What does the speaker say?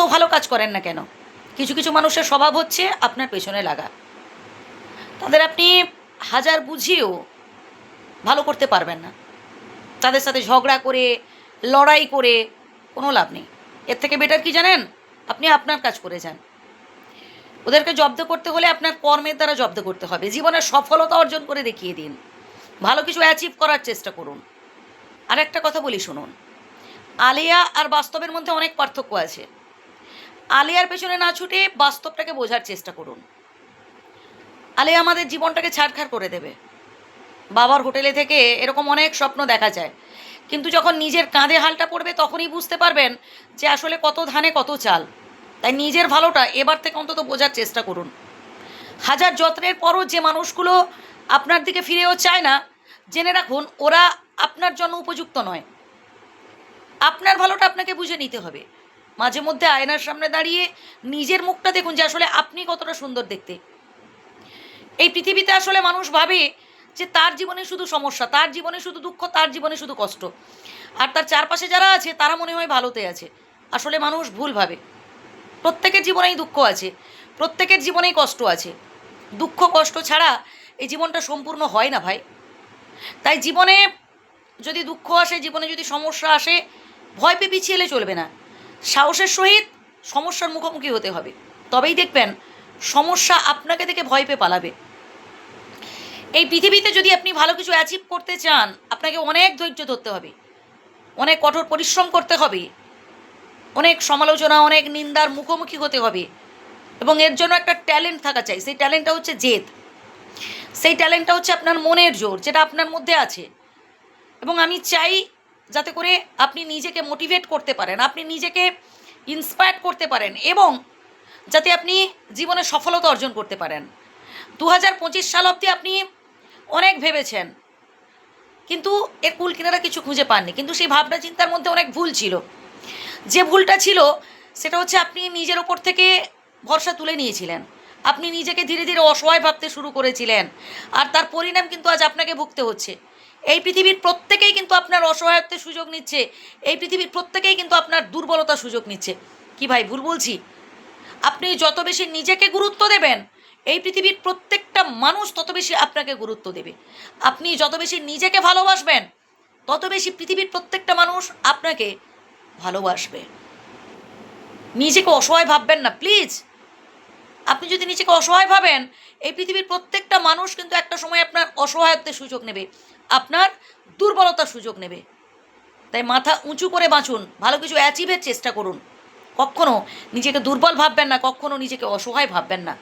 তো ভালো কাজ করেন না কেন? কিছু কিছু মানুষের স্বভাব হচ্ছে আপনার পেছনে লাগা। তাদের আপনি হাজার বুঝিয়েও ভালো করতে পারবেন না। তাদের সাথে ঝগড়া করে, লড়াই করে কোনো লাভ নেই। এর থেকে বেটার কি জানেন? আপনি আপনার কাজ করে যান। ওদেরকে জব্দ করতে হলে আপনার কর্মের দ্বারা জব্দ করতে হবে। জীবনের সফলতা অর্জন করে দেখিয়ে দিন। ভালো কিছু অ্যাচিভ করার চেষ্টা করুন। আর একটা কথা বলি শুনুন। আলিয়া আর বাস্তবের মধ্যে অনেক পার্থক্য আছে। আলিয়ার পেছনে না ছুটে বাস্তবটাকে বোঝার চেষ্টা করুন। আলিয়া আমাদের জীবনটাকে ছাড়খাড় করে দেবে। বাবার হোটেলে থেকে এরকম অনেক স্বপ্ন দেখা যায়। কিন্তু যখন নিজের কাঁধে হালটা পড়বে, তখনই বুঝতে পারবেন যে আসলে কত ধানে কত চাল। তাই নিজের ভালোটা এবার থেকে অন্তত বোঝার চেষ্টা করুন। হাজার যত্নের পরও যে মানুষগুলো আপনার দিকে ফিরেও চায় না, জেনে রাখুন, ওরা আপনার জন্য উপযুক্ত নয়। আপনার ভালোটা আপনাকে বুঝে নিতে হবে। মাঝে মধ্যে আয়নার সামনে দাঁড়িয়ে নিজের মুখটা দেখুন যে আসলে আপনি কতটা সুন্দর দেখতে। এই পৃথিবীতে আসলে মানুষ ভাবে যে তার জীবনে শুধু সমস্যা, তার জীবনে শুধু দুঃখ, তার জীবনে শুধু কষ্ট। আর তার চারপাশে যারা আছে, তারা মনে হয় ভালোতে আছে। আসলে মানুষ ভুল ভাবে। প্রত্যেকের জীবনেই দুঃখ আছে, প্রত্যেকের জীবনেই কষ্ট আছে। দুঃখ, কষ্ট ছাড়া এই জীবনটা সম্পূর্ণ হয় না ভাই। তাই জীবনে যদি দুঃখ আসে, জীবনে যদি সমস্যা আসে, ভয় পেয়ে পিছিয়ে চলবে না। সাহসের সহিত সমস্যার মুখোমুখি হতে হবে। তবেই দেখবেন সমস্যা আপনাকে দেখে ভয় পেয়ে পালাবে। এই পৃথিবীতে যদি আপনি ভালো কিছু অ্যাচিভ করতে চান, আপনাকে অনেক ধৈর্য ধরতে হবে। অনেক কঠোর পরিশ্রম করতে হবে। অনেক সমালোচনা, অনেক নিন্দার মুখোমুখি হতে হবে। এবং এর জন্য একটা ট্যালেন্ট থাকা চাই। সেই ট্যালেন্টটা হচ্ছে জেদ। সেই ট্যালেন্টটা হচ্ছে আপনার মনের জোর, যেটা আপনার মধ্যে আছে। এবং আমি চাই যাতে করে আপনি নিজেকে মোটিভেট করতে পারেন, আপনি নিজেকে ইন্সপায়ার করতে পারেন এবং যাতে আপনি জীবনে সফলতা অর্জন করতে পারেন। দু হাজার পঁচিশ সাল অবধি আপনি অনেক ভেবেছেন, কিন্তু এর কুল কিনারা কিছু খুঁজে পাননি। কিন্তু সেই ভাবনা চিন্তার মধ্যে অনেক ভুল ছিল। যে ভুলটা ছিল, সেটা হচ্ছে আপনি নিজের ওপর থেকে ভরসা তুলে নিয়েছিলেন। আপনি নিজেকে ধীরে ধীরে অসহায় ভাবতে শুরু করেছিলেন। আর তার পরিণাম কিন্তু আজ আপনাকে ভুগতে হচ্ছে। এই পৃথিবীর প্রত্যেকেই কিন্তু আপনার অসহায়ত্বের সুযোগ নিচ্ছে। এই পৃথিবীর প্রত্যেকেই কিন্তু আপনার দুর্বলতার সুযোগ নিচ্ছে। কি ভাই, ভুল বলছি? আপনি যত বেশি নিজেকে গুরুত্ব দেবেন, এই পৃথিবীর প্রত্যেকটা মানুষ তত বেশি আপনাকে গুরুত্ব দেবে। আপনি যত বেশি নিজেকে ভালোবাসবেন, তত বেশি পৃথিবীর প্রত্যেকটা মানুষ আপনাকে ভালোবাসবে। নিজেকে অসহায় ভাববেন না, প্লিজ। আপনি যদি নিজেকে অসহায় ভাবেন, এই পৃথিবীর প্রত্যেকটা মানুষ কিন্তু একটা সময় আপনার অসহায়ত্বের সুযোগ নেবে, আপনার দুর্বলতার সুযোগ নেবে। তাই মাথা উঁচু করে বাঁচুন, ভালো কিছু অ্যাচিভের চেষ্টা করুন। কখনও নিজেকে দুর্বল ভাববেন না কখনও নিজেকে অসহায় ভাববেন না।